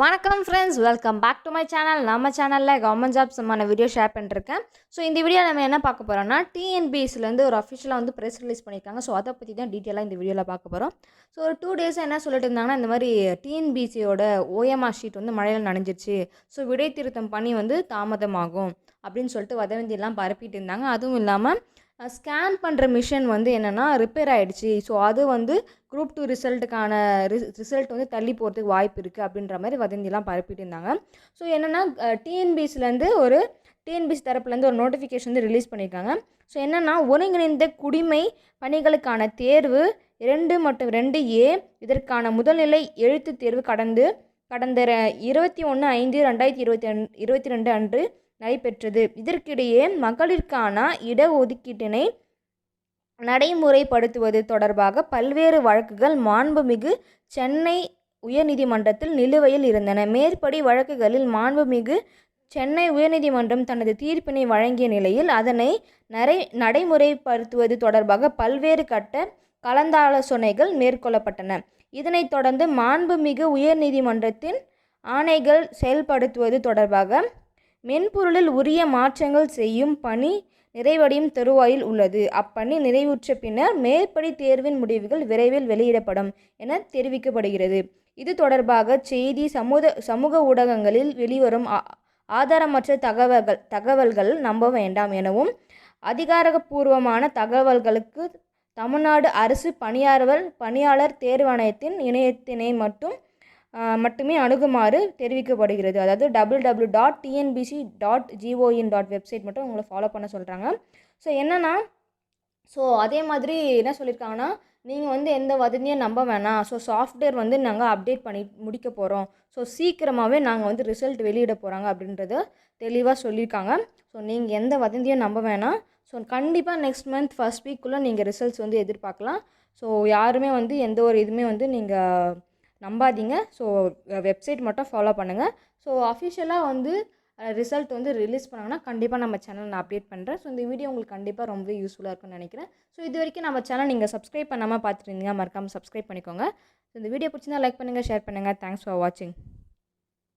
வணக்கம் friends welcome back to my channel நம்ம சேனலில் கவர்மெண்ட் ஜாப் சம்மான வீடியோ ஷேர் பண்ணிருக்கேன். ஸோ இந்த வீடியோ நம்ம என்ன பார்க்க போகிறோம்னா டிஎன்பிஎஸ்சிலேருந்து ஒரு அஃபிஷியலாக வந்து ப்ரெஸ் ரிலீஸ் பண்ணியிருக்காங்க ஸோ அதை பற்றி தான் டீட்டெயிலாக இந்த வீடியோவில் பார்க்க போகிறோம் ஸோ ஒரு டூ டேஸ் என்ன சொல்லிட்டு இருந்தாங்கன்னா இந்த மாதிரி டிஎன்பிசியோட ஓஎம்ஆர் ஷீட் வந்து மழையில் நனைஞ்சிருச்சு. ஸோ விடை திருத்தம் பண்ணி வந்து தாமதமாகும் அப்படின்னு சொல்லிட்டு வதவந்தியெல்லாம் பரப்பிட்டு இருந்தாங்க. அதுவும் இல்லாமல் ஸ்கேன் பண்ணுற மிஷின் வந்து என்னென்னா ரிப்பேர் ஆகிடுச்சி ஸோ அது வந்து குரூப் டூ ரிசல்ட்டுக்கான ரிஸ் ரிசல்ட் வந்து தள்ளி போகிறதுக்கு வாய்ப்பு இருக்குது அப்படின்ற மாதிரி வதந்திலாம் பரப்பிட்டு இருந்தாங்க. ஸோ என்னென்னா டிஎன்பிசிலேருந்து ஒரு டிஎன்பிசி தரப்புலேருந்து ஒரு நோட்டிஃபிகேஷன் வந்து ரிலீஸ் பண்ணியிருக்காங்க ஸோ என்னென்னா ஒருங்கிணைந்த குடிமை பணிகளுக்கான தேர்வு இரண்டு மற்றும் ரெண்டு ஏ இதற்கான முதல்நிலை எழுத்துத் தேர்வு கடந்து கடந்த ர- இருபத்தி ஒன்று ஐந்து ரெண்டாயிரத்தி இருபத்தி ரெண்டு இருபத்தி ரெண்டு அன்று நடைபெற்றது. இதற்கிடையே மகளிருக்கான இடஒதுக்கீட்டினை நடைமுறைப்படுத்துவது தொடர்பாக பல்வேறு வழக்குகள் மாண்புமிகு சென்னை உயர்நீதிமன்றத்தில் நிலுவையில் இருந்தன. மேற்படி வழக்குகளில் மாண்புமிகு சென்னை உயர்நீதிமன்றம் தனது தீர்ப்பினை வழங்கிய நிலையில் அதனை நரை நடைமுறைப்படுத்துவது தொடர்பாக பல்வேறு கட்ட கலந்தாலோசனைகள் மேற்கொள்ளப்பட்டன. இதனைத் தொடர்ந்து மாண்புமிகு உயர்நீதிமன்றத்தின் ஆணைகள் செயல்படுத்துவது தொடர்பாக மென்பொருளில் உரிய மாற்றங்கள் செய்யும் பணி நிறைவடையும் தருவாயில் உள்ளது. அப்பணி நிறைவுற்ற பின்னர் மேற்படி தேர்வின் முடிவுகள் விரைவில் வெளியிடப்படும் என தெரிவிக்கப்படுகிறது. இது தொடர்பாக செய்தி சமூக சமூக ஊடகங்களில் வெளிவரும் ஆ- ஆதாரமற்ற தகவல்கள் தகவல்கள் நம்ப வேண்டாம் எனவும் அதிகாரப்பூர்வமான தகவல்களுக்கு தமிழ்நாடு அரசு பணியாளர் பணியாளர் தேர்வாணையத்தின் இணையத்தினை மட்டும் மட்டுமே அணுகுமாறு தெரிவிக்கப்படுகிறது. அதாவது double double dot TNPSC dot G O in dot website மட்டும் உங்களை ஃபாலோ பண்ண சொல்கிறாங்க ஸோ என்னென்னா ஸோ அதே மாதிரி என்ன சொல்லியிருக்காங்கன்னா நீங்கள் வந்து எந்த வதந்தியும் நம்ப வேணாம். ஸோ சாஃப்ட்வேர் வந்து நாங்கள் அப்டேட் பண்ணி முடிக்க போகிறோம் ஸோ சீக்கிரமாகவே நாங்கள் வந்து ரிசல்ட் வெளியிட போகிறாங்க அப்படின்றத தெளிவாக சொல்லியிருக்காங்க ஸோ நீங்கள் எந்த வதந்தியும் நம்ப வேணாம். ஸோ கண்டிப்பாக நெக்ஸ்ட் மந்த் ஃபர்ஸ்ட் வீக்குள்ளே நீங்கள் ரிசல்ட்ஸ் வந்து எதிர்பார்க்கலாம். ஸோ யாருமே வந்து எந்த ஒரு இதுவுமே வந்து நீங்கள் நம்பாதீங்க. ஸோ வெப்சைட் மட்டும் ஃபாலோ பண்ணுங்கள் ஸோ அஃபிஷியலாக வந்து ரிசல்ட் வந்து ரிலீஸ் பண்ணாங்கன்னா கண்டிப்பாக நம்ம சேனல் நான் அப்டேட் பண்ணுறேன் ஸோ இந்த வீடியோ உங்களுக்கு கண்டிப்பாக ரொம்ப யூஸ்ஃபுல்லாக இருக்கும்னு நினைக்கிறேன். ஸோ இது வரைக்கும் நம்ம சேனல் நீங்கள் சப்ஸ்கிரைப் பண்ணாமல் பார்த்துட்டு இருந்தீங்க மறக்காமல் சப்ஸ்கிரைப் பண்ணிக்கோங்க. ஸோ இந்த வீடியோ பிடிச்சிருந்தா லைக் பண்ணுங்கள் ஷேர் பண்ணுங்கள் தேங்க்ஸ் ஃபார் வாட்சிங்